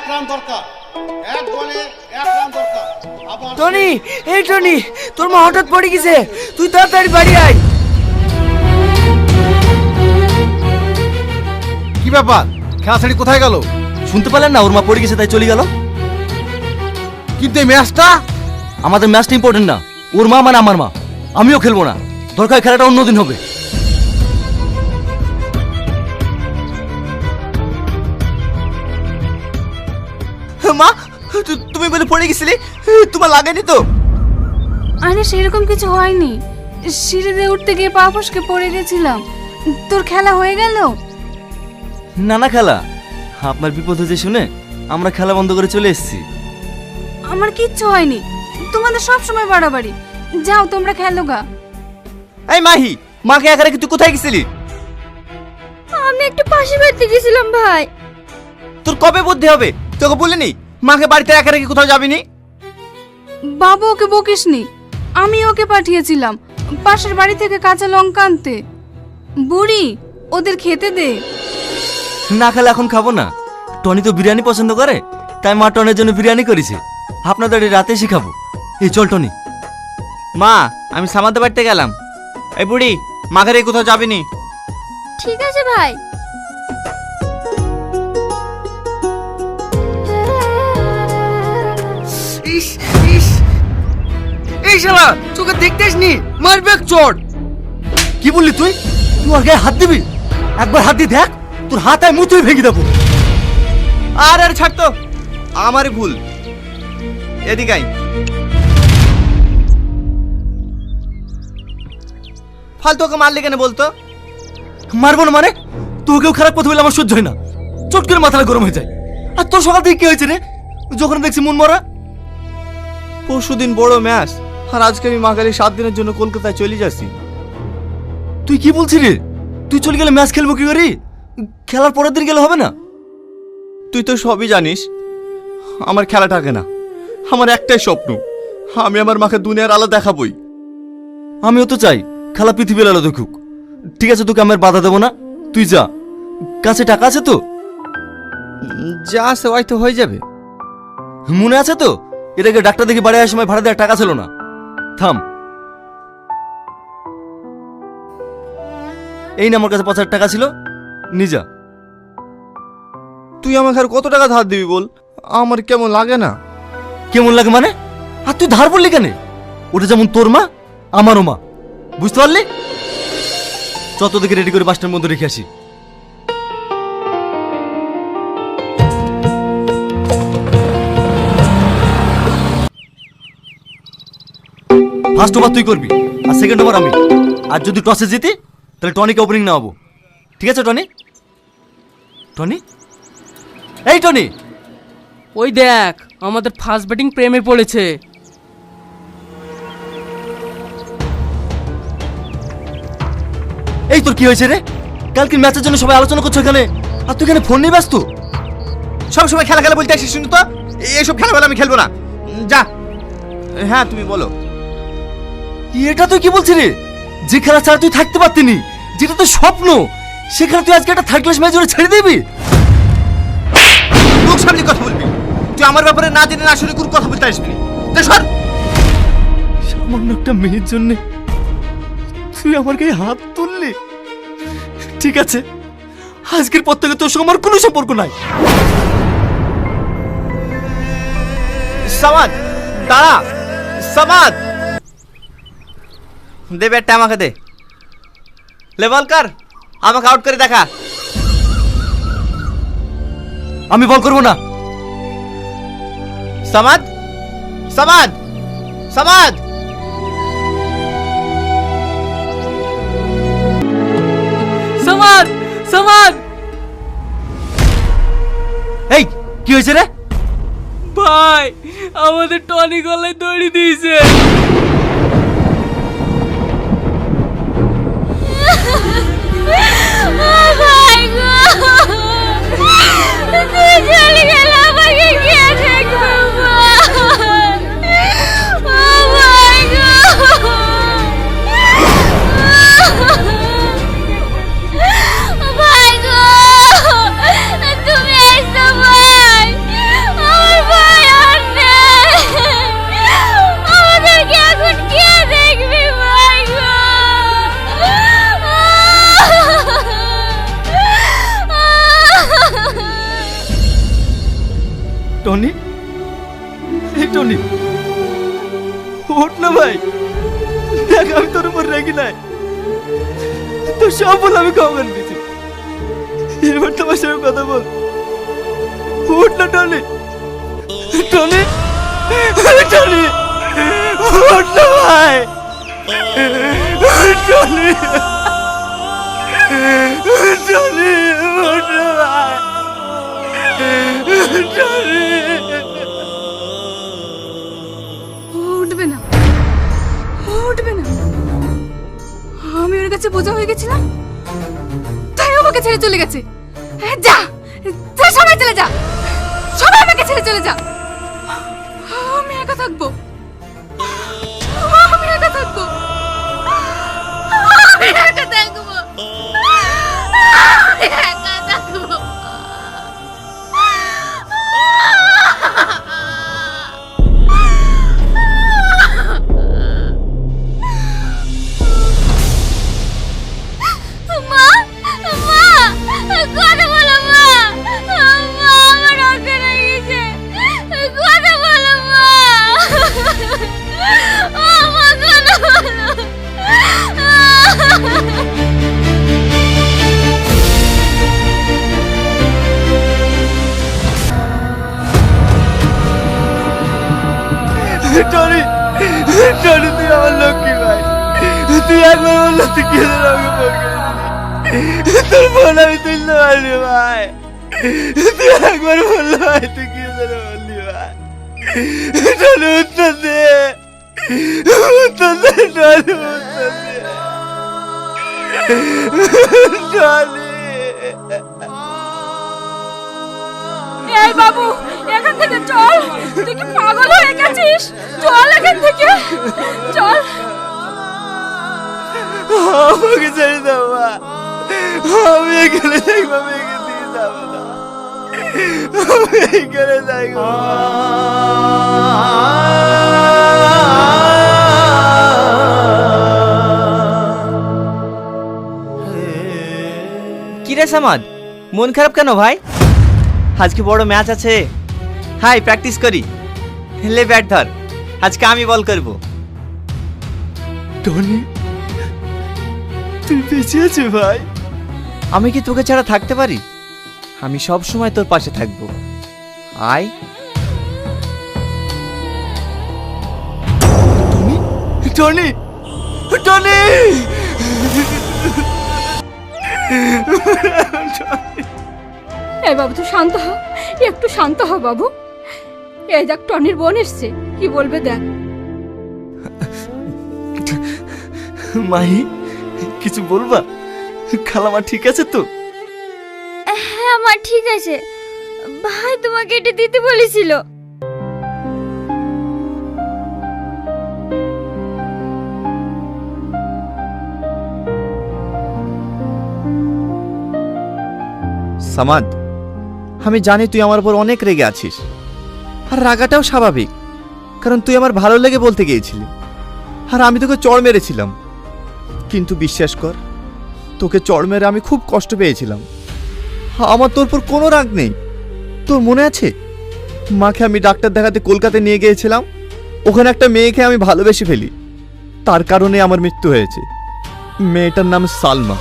এক রান দরকার। এক বলে এক রান দরকার। আবার টনি এই টনি তোর মা হঠাৎ পড়ে গেছে। তুই তাড়াতাড়ি বাড়ি আয়। কি ব্যাপার? খেলা ছেড়ে কোথায় গেল? শুনতে পেলেন না ওর মা পড়ে গেছে তাই চলে গেল? কিন্তু এই ম্যাচটা? আমাদের ম্যাচটা ইম্পর্টেন্ট না। ওর মা মানে আমার মা। আমিও খেলব না। দরকার খেলাটা অন্যদিন হবে। তুমি বলে পড়ে গেছিলে? তোমার লাগেনি তো? আরে সেরকম কিছু হয়নি। সিঁড়িতে উঠতে গিয়ে পা ফসকে পড়ে গেছিলাম। তোর খেলা হয়ে গেল? না না খেলা। আপনার বিপদ হয়েছে শুনে আমরা খেলা বন্ধ করে চলে এসেছি। আমার কিচ্ছু হয়নি। তোমাদের সব সময় বাড়াবাড়ি। যাও তোমরা খেলো গা। এই মাহি মাকে একা রেখে তুই কোথায় গেছিলি? আমি একটু পাশে বাড়তে গেছিলাম ভাই। তোর কবে বুদ্ধি হবে? তোকে বলিনি? মাকে বাড়িতে একা রেখে কোথাও যাবিনি? বাবু ওকে বকিসনি। আমি ওকে পাঠিয়েছিলাম। পাশের বাড়ি থেকে কাঁচা লঙ্কা আনতে। বুড়ি ওদের খেতে দে। না খেলে এখন খাব না। টনি তো বিরিয়ানি পছন্দ করে তাই মা টনের জন্য বিরিয়ানি করেছে। আপনাদের এই রাতে এসে খাব। এই চল টনি। মা আমি সামাদের বাড়িতে গেলাম। এই বুড়ি মাকে রেখে কোথাও যাবিনি? ঠিক আছে ভাই। ইস ইস। এই শালা তোকে দেখতে আসনি। মারবে চোট কি বললি তুই? তুই ওর গায়ে হাত দিবি? একবার হাত দিয়ে দেখ তোর হাত আয় মুতুই ভেঙে দেবো। আর আর ছাড় তো। আমারই ভুল। এদিকে আই ফালতু ওকে মারলি কেন বলতো? মারবো না মানে? তোকেও খারাপ কথা বলে আমার সহ্য হয় না। চট করে মাথাটা গরম হয়ে যায়। আর তোর সকাল থেকে কি হয়েছে রে? যখন দেখছি মন মরা পরশুদিন বড় ম্যাচ। আর আজকে আমি মাগালি সাত দিনের জন্য কলকাতায় চলে যাচ্ছি। তুই কি বলছিস রে তুই চলে গেলে ম্যাচ খেলব কি করি? খেলার পরের দিন গেলে হবে না? তুই তো সবই জানিস, আমার খেলা থাকে না। আমার একটাই স্বপ্ন, আমি আমার মাকে দুনিয়ার আলো দেখাবই। আমিও তো চাই, খেলা পৃথিবীর আলো দেখুক। ঠিক আছে, তোকে আমার বাধা দেবো না। তুই যা। কাছে টাকা আছে তো? যা আছে হয়তো হয়ে যাবে। মনে আছে তো? এটাকে ডাক্তার দেখি বাড়ি আসার সময় ভাড়া দেওয়ার টাকা ছিল না। থাম। এই না আমার কাছে পাঁচ হাজার টাকা ছিল নিজা তুই আমাকে আর কত টাকা ধার দিবি বল? আমার কেমন লাগে না। কেমন লাগে মানে? আর তুই ধার বললি কেন? ওটা যেমন তোর মা আমারও মা। বুঝতে পারলি? যত দেখে রেডি করে বাসটার মধ্যে রেখে আসি। ফার্স্ট ওভার তুই করবি আর সেকেন্ড ওভার আমি। আর যদি টসে জিতি তাহলে টনিকে ওপেনিং নেওয়াবো ঠিক আছে টনি? টনি? এই টনি! ওই দেখ আমাদের ফার্স্ট ব্যাটিং প্রেমে পড়েছে। এই তোর কি হয়েছে রে? কালকে ম্যাচের জন্য সবাই আলোচনা করছ এখানে আর তুই এখানে ফোন নিয়ে ব্যস্ত? সব সময় খেলা খেলা বলতে আসিস শুনি তো? এইসব খেলা আমি খেলব না। যা। হ্যাঁ তুমি বলো। এটা তুই কি বলছিস রে যে খেলা ছাড়া তুই থাকতে পারতিনি যেটা তোর স্বপ্ন সেখানে তুই আজকে একটা থার্ড ক্লাস ম্যাচ ছেড়ে দিবি? মুখ সামনে কথা বলবি। তুই আমার ব্যাপারে না জেনে না শুনে কোনো কথা বলতে আসবি। না সর! সামান্য একটা মেয়ের জন্য তুই আমার গায়ে হাত তুললি। ঠিক আছে আজকের পর থেকে তোর সঙ্গে আমার কোনো সম্পর্ক নাই। সামাদ দাঁড়া! সামাদ! দে ব্যাটটা আমাকে দে। লেভেল কর আমাকে আউট করে দেখা। আমি বল করব না। সামাদ সামাদ সামাদ। সমাদ সমাদ। এই কি হয়েছে রে? ভাই আমাদের টনি গলায় দড়ি দিয়েছে। টনি? এই টনি, ওঠ না ভাই। দেখ, আমি তোর উপর রেগে নাই। তোর সব বলে, আমি ক্ষমা করে দিয়েছি এবার তোমার সঙ্গে কথা বল। উঠ না টনি। টনি টনি উঠ না ভাই। টনি টনি উঠ না ভাই। টনি বোঝা হয়ে গেছিলাম? তাই আমাকে ছেড়ে চলে গেছে। হ্যাঁ, যা। যা সবাই চলে যা। সবাই আমাকে ছেড়ে চলে যা। আমি একা থাকব। আমি একা থাকব। আমি একা থাকব। টনি টনি তুই আমার লক্ষ্মী ভাই। বলল তুই কি তোর ফোন আমি তুলতে পারিনি ভাই। তুই একবার বলল ভাই, তুই কি করে বললি ভাই। টনি উত্তর দে। উত্তর দে টনি উত্তর দে। টনি বাবু এখান থেকে চল। তুই কি পাগল হয়ে গেছিস? চল এখান থেকে। চল। আমাকে ছেড়ে দাও মা। আমি এখানে থাকব আমি এখান থেকে যাব না। আমি এখানে থাকব কি রে সামাদ? মন খারাপ কেন ভাই? আজকে বড় ম্যাচ আছে। হাই প্র্যাকটিস করি। লে ব্যাট ধর। আজকে আমি বল করব। টনি তুই বেঁচে আছিস ভাই। আমি কি তোকে ছাড়া থাকতে পারি? আমি সব সময় তোর পাশে থাকব। আয়। টনি টনি এই বাবু তুই শান্ত হ। একটু শান্ত হ বাবু। এই দেখ টনির বোন এসছে। কি বলবে দেখ। মাহি কিছু বলবা? খালামা ঠিক আছে তো? হ্যাঁ আমার ঠিক আছে। ভাই তোমাকে এটা দিতে বলেছিল। সামাদ আমি জানি তুই আমার উপর অনেক রেগে আছিস। আর রাগাটাও স্বাভাবিক, কারণ তুই আমার ভালো লেগে বলতে গিয়েছিলি। আর আমি তোকে চড় মেরেছিলাম। কিন্তু বিশ্বাস কর, তোকে চড় মেরে আমি খুব কষ্ট পেয়েছিলাম। আমার তোর উপর কোনো রাগ নেই। তোর মনে আছে? মাকে আমি ডাক্তার দেখাতে কলকাতায় নিয়ে গিয়েছিলাম। ওখানে একটা মেয়েকে আমি ভালোবেসে ফেলি। তার কারণে আমার মৃত্যু হয়েছে। মেয়েটার নাম সালমা।